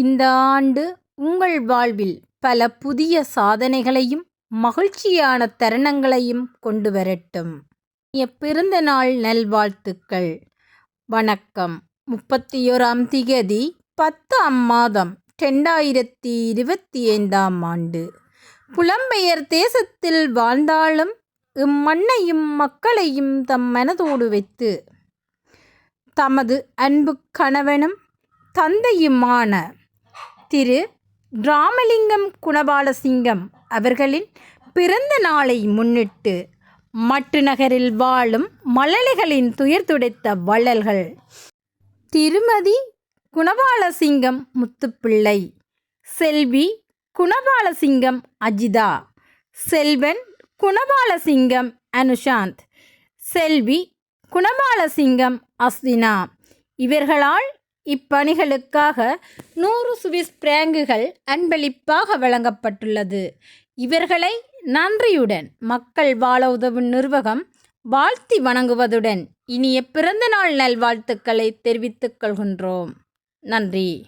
இந்த ஆண்டு உங்கள் வாழ்வில் பல புதிய சாதனைகளையும் மகிழ்ச்சியான தருணங்களையும் கொண்டு வரட்டும். பிறந்த நாள் நல்வாழ்த்துக்கள். வணக்கம். முப்பத்தி ஓராம் திகதி பத்தாம் மாதம் ரெண்டாயிரத்தி இருபத்தி ஐந்தாம் ஆண்டு. புலம்பெயர் தேசத்தில் வாழ்ந்தாலும் இம்மண்ணையும் மக்களையும் தம் மனதோடு வைத்து தமது அன்பு கணவனும் தந்தையுமான திரு ராமலிங்கம் குணபாலசிங்கம் அவர்களின் பிறந்த நாளை முன்னிட்டு மட்டு நகரில் வாழும் மழலைகளின் துயர் துடைத்த வள்ளல்கள். திருமதி குணபாலசிங்கம் முத்துப்பிள்ளை. செல்வி குணபாலசிங்கம் அஜிதா. செல்வன் குணபாலசிங்கம் அனுஷாந்த். செல்வி குணபாலசிங்கம் அஸ்தினா இவர்களால் இப்பணிகளுக்காக நூறு சுவிஸ் பிராங்குகள் அன்பளிப்பாக வழங்கப்பட்டுள்ளது. இவர்களை நன்றியுடன் மக்கள் வாழ உதவும் நிர்வாகம் வாழ்த்தி வணங்குவதுடன் இனிய பிறந்தநாள் நல்வாழ்த்துக்களை தெரிவித்துக் கொள்கின்றோம். நன்றி.